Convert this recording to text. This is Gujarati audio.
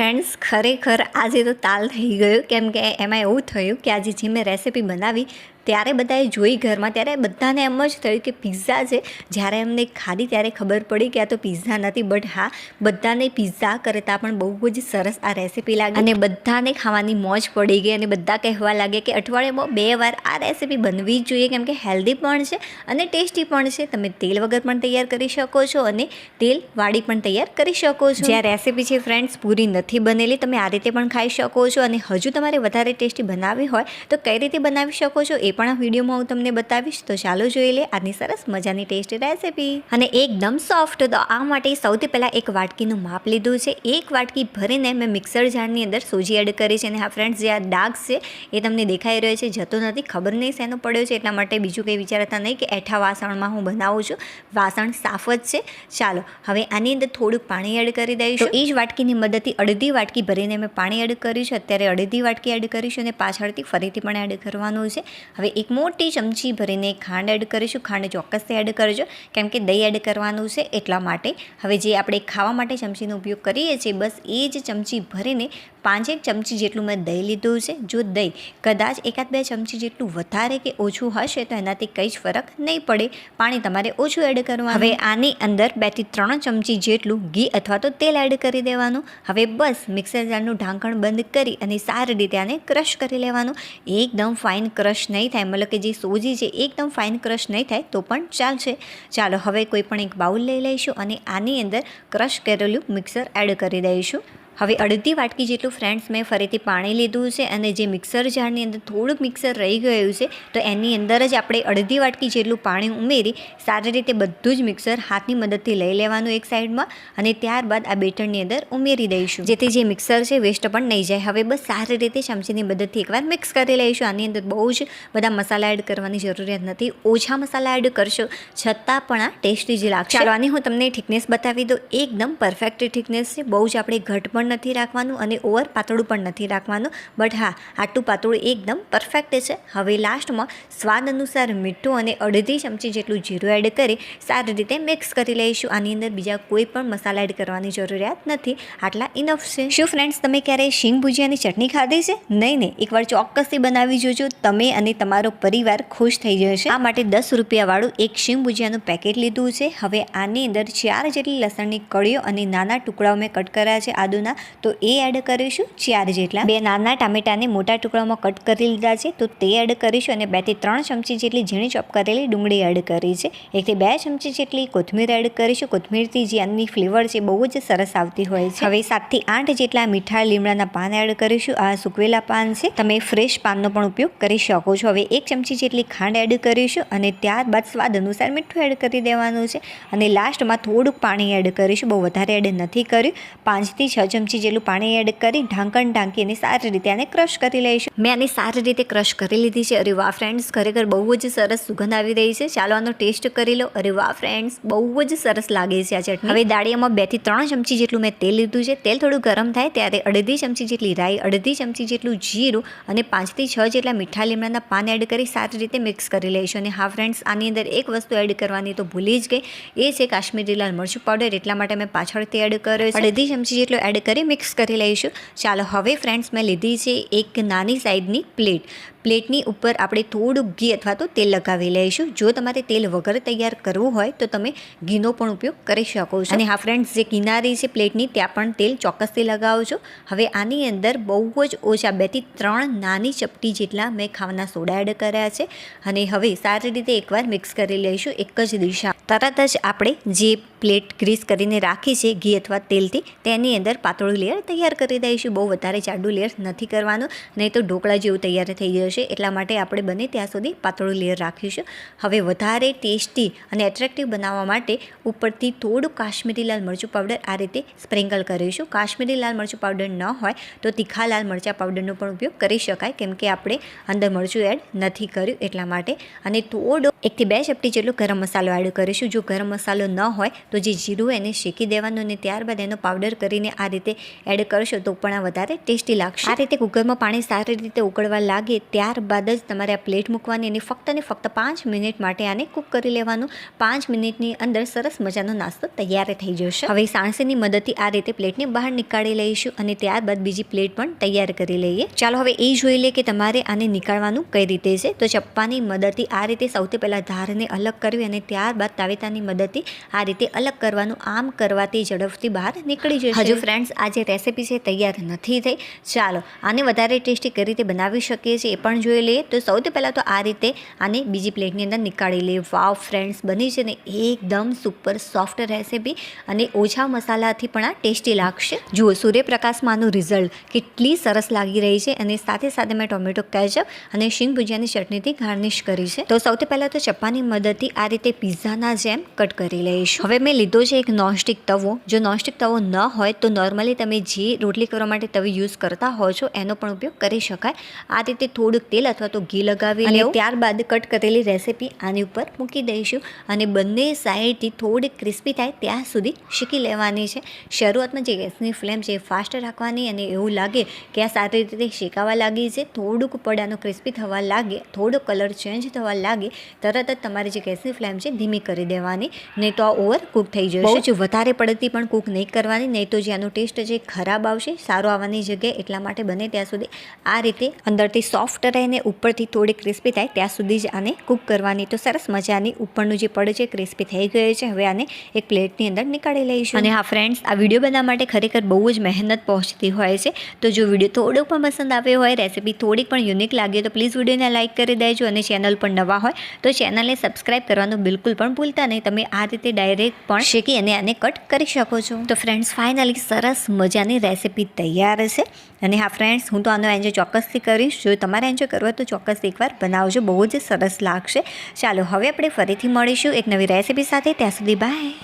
ફ્રેન્ડ્સ ખરેખર આજે તો તાલ થઈ ગયો. કેમ કે એમાં એવું થયું કે આજે જે મેં રેસિપી બનાવી ત્યારે બધાએ જોઈ ઘરમાં ત્યારે બધાને એમ જ થયું કે પિઝા છે. જ્યારે એમને ખાધી ત્યારે ખબર પડી કે આ તો પિઝા નથી બટ હા બધાને પિઝા કરતાં પણ બહુ જ સરસ આ રેસીપી લાગી. અને બધાને ખાવાની મોજ પડી ગઈ અને બધા કહેવા લાગે કે અઠવાડિયામાં બે વાર આ રેસિપી બનવી જ જોઈએ કેમ કે હેલ્ધી પણ છે અને ટેસ્ટી પણ છે. તમે તેલ વગર પણ તૈયાર કરી શકો છો અને તેલ વાળી પણ તૈયાર કરી શકો છો. જે આ રેસિપી છે ફ્રેન્ડ્સ પૂરી નથી બનેલી તમે આ રીતે પણ ખાઈ શકો છો અને હજુ તમારે વધારે ટેસ્ટી બનાવવી હોય તો કઈ રીતે બનાવી શકો છો એ પણ આ વિડીયોમાં હું તમને બતાવીશ. તો ચાલો જોઈ લે આજની સરસ મજાની ટેસ્ટી રેસીપી. અને એકદમ સોફ્ટ, તો આ માટે સૌથી પહેલાં એક વાટકીનું માપ લીધું છે. એક વાટકી ભરીને મેં મિક્સર જારની અંદર સૂજી એડ કરી છે. અને હા ફ્રેન્ડ્સ જે આ ડાઘ છે, એ તમને દેખાઈ રહ્યો છે. જતો નથી, ખબર નહીં શેનો પડ્યો છે. એટલા માટે બીજું કંઈ વિચારતા નહીં કે એઠા વાસણમાં હું બનાવું છું. વાસણ સાફ જ છે. ચાલો, હવે આની અંદર થોડુંક પાણી એડ કરી દઈશું. એ જ વાટકીની મદદથી અડધી વાટકી ભરીને મેં પાણી એડ કર્યું છે. અત્યારે અડધી વાટકી એડ કરીશું અને પાછળથી ફરીથી પણ એડ કરવાનું છે. હવે એક મોટી ચમચી ભરીને ખાંડ એડ કરીશું. ખાંડ ચોક્કસથી એડ કરજો. કેમ કે દહીં એડ કરવાનું છે એટલા માટે. હવે જે આપણે ખાવા માટે ચમચીનો ઉપયોગ કરીએ છીએ, બસ એ જ ચમચી ભરીને પાંચેક ચમચી જેટલું મેં દહીં લીધું છે. જો દહીં કદાચ એકાદ બે ચમચી જેટલું વધારે કે ઓછું હશે તો એનાથી કંઈ જ ફરક નહીં પડે. પાણી તમારે ઓછું એડ કરવાનું. હવે આની અંદર બેથી ત્રણ ચમચી જેટલું ઘી અથવા તો તેલ એડ કરી દેવાનું. હવે બસ મિક્સર જારનું ઢાંકણ બંધ કરી અને સારી રીતે આને ક્રશ કરી લેવાનું. એકદમ ફાઇન ક્રશ નહીં થાય. મતલબ કે જે સોજી છે એકદમ ફાઇન ક્રશ નહીં થાય તો પણ ચાલશે. ચાલો હવે કોઈ પણ એક બાઉલ લઈ લઈશું અને આની અંદર ક્રશ કરેલું મિક્સર એડ કરી દઈશું. હવે અડધી વાટકી જેટલું ફ્રેન્ડ્સ મેં ફરીથી પાણી લીધું છે અને જે મિક્સર જારની અંદર થોડુંક મિક્સર રહી ગયું છે, તો એની અંદર જ આપણે અડધી વાટકી જેટલું પાણી ઉમેરી સારી રીતે બધું જ મિક્સર હાથની મદદથી લઈ લેવાનું એક સાઈડમાં અને ત્યારબાદ આ બેટરની અંદર ઉમેરી દઈશું. જેથી જે મિક્સર છે વેસ્ટ પણ નહીં જાય. હવે બસ સારી રીતે ચમચીની મદદથી એકવાર મિક્સ કરી લઈશું. આની અંદર બહુ જ બધા મસાલા એડ કરવાની જરૂરિયાત નથી. ઓછા મસાલા એડ કરશો છતાં પણ આ ટેસ્ટી જ લાગશે. ચાલો, આની હું તમને થિકનેસ બતાવી દઉં. એકદમ પરફેક્ટ થિકનેસ છે. બહુ જ આપણે ઘટ પણ નથી રાખવાનું અને ઓવર પાતળું પણ નથી રાખવાનું. બટ હા, આટલું પાતળું એકદમ પરફેક્ટ છે. હવે લાસ્ટમાં સ્વાદ અનુસાર મીઠું અને અડધી ચમચી જેટલું જીરું એડ કરી સારી રીતે મિક્સ કરી લઈશું. આની અંદર બીજા કોઈ પણ મસાલા એડ કરવાની જરૂરિયાત નથી. આટલા ઇનફ છે. શું ફ્રેન્ડ્સ તમે ક્યારેય શીંગ ભુજિયાની ચટણી ખાધી છે? નહીં નહીં એકવાર ચોક્કસથી બનાવી જોજો. તમે અને તમારો પરિવાર ખુશ થઈ જશે. આ માટે દસ રૂપિયાવાળું એક શીંગ ભુજિયાનું પેકેટ લીધું છે. હવે આની અંદર ચાર જેટલી લસણની કળીઓ અને નાના ટુકડાઓ મેં કટ કર્યા છે. આદુના તો એ એડ કરીશું ચાર જેટલા. બે નાના ટામેટાને મોટા ટુકડામાં કટ કરી લીધા છે, તો તે એડ કરીશું અને બેથી ત્રણ ચમચી જેટલી ઝીણી ચોપ કરેલી ડુંગળી એડ કરી છે. એકથી બે ચમચી જેટલી કોથમીર એડ કરીશું. કોથમીરથી જે આની ફ્લેવર છે બહુ જ સરસ આવતી હોય છે. હવે સાતથી આઠ જેટલા મીઠા લીમડાના પાન એડ કરીશું. આ સૂકવેલા પાન છે. તમે ફ્રેશ પાનનો પણ ઉપયોગ કરી શકો છો. હવે એક ચમચી જેટલી ખાંડ એડ કરીશું અને ત્યારબાદ સ્વાદ અનુસાર મીઠું એડ કરી દેવાનું છે. અને લાસ્ટમાં થોડુંક પાણી એડ કરીશું. બહુ વધારે એડ નથી કર્યું. પાંચથી છ જેટલું પાણી એડ કરી ઢાંકણ ઢાંકી અને સારી રીતે આને ક્રશ કરી લઈશું. મેં આને સારી રીતે ક્રશ કરી લીધી છે. અરે વાહ ફ્રેન્ડ્સ ખરેખર બહુ જ સરસ સુગંધ આવી રહી છે. ચાલો આનો ટેસ્ટ કરી લો. અરે વાહ ફ્રેન્ડ્સ બહુ જ સરસ લાગે છે આ ચટણી. હવે દાળિયામાં બેથી ત્રણ ચમચી જેટલું મેં તેલ લીધું છે. તેલ થોડું ગરમ થાય ત્યારે અડધી ચમચી જેટલી રાઈ અડધી ચમચી જેટલું જીરું અને પાંચથી છ જેટલા મીઠા લીમડાના પાન એડ કરી સારી રીતે મિક્સ કરી લઈશું. અને હા ફ્રેન્ડ્સ આની અંદર એક વસ્તુ એડ કરવાની તો ભૂલી જ ગઈ. એ છે કાશ્મીરી લાલ મરચું પાવડર એટલા માટે મેં પાછળથી એડ કર્યો છે. અડધી ચમચી જેટલો એડ કરી મિક્સ કરી લઈશું. ચાલો હવે ફ્રેન્ડ્સ મેં લીધી છે એક નાની સાઈઝની પ્લેટ. પ્લેટની ઉપર આપણે થોડુંક ઘી અથવા તો તેલ લગાવી લઈશું. જો તમારે તેલ વગર તૈયાર કરવું હોય તો તમે ઘીનો પણ ઉપયોગ કરી શકો છો. અને હા ફ્રેન્ડ્સ જે કિનારી છે પ્લેટની, ત્યાં પણ તેલ ચોક્કસથી લગાવજો હવે આની અંદર બહુ જ ઓછા બેથી ત્રણ નાની ચપટી જેટલા મેં ખાવાના સોડા એડ કર્યા છે. અને હવે સારી રીતે એકવાર મિક્સ કરી લઈશું એક જ દિશા. તરત જ આપણે જે પ્લેટ ગ્રીસ કરીને રાખી છે ઘી અથવા તેલથી, તેની અંદર પાતળું લેયર તૈયાર કરી દઈશું. બહુ વધારે જાડું લેયર નથી કરવાનું. નહીં તો ઢોકળા જેવું તૈયાર થઈ જશે. એટલા માટે આપણે બને ત્યાં સુધી પાતળું લેયર રાખીશું. હવે વધારે ટેસ્ટી અને એટ્રેક્ટિવ બનાવવા માટે ઉપરથી થોડું કાશ્મીરી લાલ મરચું પાવડર આ રીતે સ્પ્રિંકલ કરીશું. કાશ્મીરી લાલ મરચું પાવડર ન હોય તો તીખા લાલ મરચાં પાવડરનો પણ ઉપયોગ કરી શકાય, કેમ કે આપણે અંદર મરચું એડ નથી કર્યું એટલા માટે. અને થોડો એકથી બે ચપટી જેટલો ગરમ મસાલો એડ કરીશું. જો ગરમ મસાલો ન હોય, તો જે જીરું એને શેકી દેવાનું અને ત્યારબાદ એનો પાવડર કરીને આ રીતે એડ કરશો તો પણ આ વધારે ટેસ્ટી લાગશે. આ રીતે કુકરમાં પાણી સારી રીતે ઉકળવા લાગે ત્યારબાદ જ તમારે આ પ્લેટ મૂકવાની અને ફક્ત ને ફક્ત પાંચ મિનિટ માટે આને કૂક કરી લેવાનું. પાંચ મિનિટની અંદર સરસ મજાનો નાસ્તો તૈયાર થઈ જશે. હવે સાણસીની મદદથી આ રીતે પ્લેટને બહાર નીકાળી લઈશું અને ત્યારબાદ બીજી પ્લેટ પણ તૈયાર કરી લઈએ. ચાલો હવે એ જોઈ લે કે તમારે આને નીકાળવાનું કઈ રીતે છે. તો ચપ્પાની મદદથી આ રીતે સૌથી પહેલાં ધારને અલગ કરવી અને ત્યારબાદ તાવેતાની મદદથી આ રીતે અલગ કરવાનું આમ કરવાથી ઝડપથી બહાર નીકળી જશે. હજુ ફ્રેન્ડ્સ આ જે રેસીપી છે, તૈયાર નથી થઈ. ચાલો, આને વધારે ટેસ્ટી કઈ રીતે બનાવી શકીએ છીએ એ પણ જોઈ લઈએ. તો સૌથી પહેલાં તો આ રીતે આને બીજી પ્લેટની અંદર નીકાળી લઈએ. વાવ ફ્રેન્ડ્સ બની છે ને એકદમ સુપર સોફ્ટ રેસીપી અને ઓછા મસાલાથી પણ આ ટેસ્ટી લાગશે. જુઓ સૂર્યપ્રકાશમાં આનું રિઝલ્ટ કેટલી સરસ લાગી રહી છે અને સાથે સાથે મેં ટોમેટો કેચઅપ અને શીંગ ભુજિયાની ચટણીથી ગાર્નિશ કરી છે. તો સૌથી પહેલાં તો ચપ્પાની મદદથી આ રીતે પિઝાના જેમ કટ કરી લઈશું. હવે મેં લીધો છે એક નોનસ્ટિક તવો. જો નોનસ્ટિક તવો ન હોય તો નોર્મલી તમે જે રોટલી કરવા માટે તવી યુઝ કરતા હો છો એનો પણ ઉપયોગ કરી શકાય. આ રીતે થોડુંક તેલ અથવા તો ઘી લગાવી અને ત્યારબાદ કટ કરેલી રેસીપી આની ઉપર મૂકી દઈશું અને બંને સાઈડથી થોડી ક્રિસ્પી થાય ત્યાં સુધી શીકી લેવાની છે. શરૂઆતમાં જે ગેસની ફ્લેમ છે એ ફાસ્ટ રાખવાની અને એવું લાગે કે આ સારી રીતે શેકાવા લાગી છે થોડુંક પડાનો ક્રિસ્પી થવા લાગે થોડો કલર ચેન્જ થવા લાગે તરત જ તમારી જે ગેસની ફ્લેમ છે ધીમી કરી દેવાની નહીં તો આ ઓવર કૂક થઈ જશે. બહુ જ વધારે પડતી પણ કૂક નહીં કરવાની નહીં તો જે આનો ટેસ્ટ છે ખરાબ આવશે સારો આવવાની જગ્યાએ એટલા માટે બને ત્યાં સુધી આ રીતે અંદરથી સોફ્ટ રહીને ઉપરથી થોડી ક્રિસ્પી થાય ત્યાં સુધી જ આને કૂક કરવાની. તો સરસ મજાની ઉપરનું જે પડ છે ક્રિસ્પી થઈ ગયું છે. હવે આને એક પ્લેટની અંદર નીકાળી લઈશું. અને હા ફ્રેન્ડ્સ આ વીડિયો બનાવવા માટે ખરેખર બહુ જ મહેનત પહોંચતી હોય છે. તો જો વીડિયો થોડુંક પણ પસંદ આવ્યો હોય રેસીપી થોડીક પણ યુનિક લાગે તો પ્લીઝ વિડીયોને લાઇક કરી દેજો અને ચેનલ પણ નવા હોય તો ચેનલને સબસ્ક્રાઇબ કરવાનું બિલકુલ પણ ભૂલતા નહીં. તમે આ રીતે ડાયરેક્ટ પણ શેકી અને આને કટ કરી શકો છો. તો ફ્રેન્ડ્સ ફાઇનલી સરસ મજાની રેસીપી તૈયાર છે. અને હા ફ્રેન્ડ્સ હું તો આનો એન્જોય ચોક્કસથી કરીશ. જો તમારે એન્જોય કરવો તો ચોક્કસ એકવાર બનાવજો. બહુ જ સરસ લાગશે. ચાલો, હવે આપણે ફરીથી મળીશું એક નવી રેસીપી સાથે. ત્યાં સુધી બાય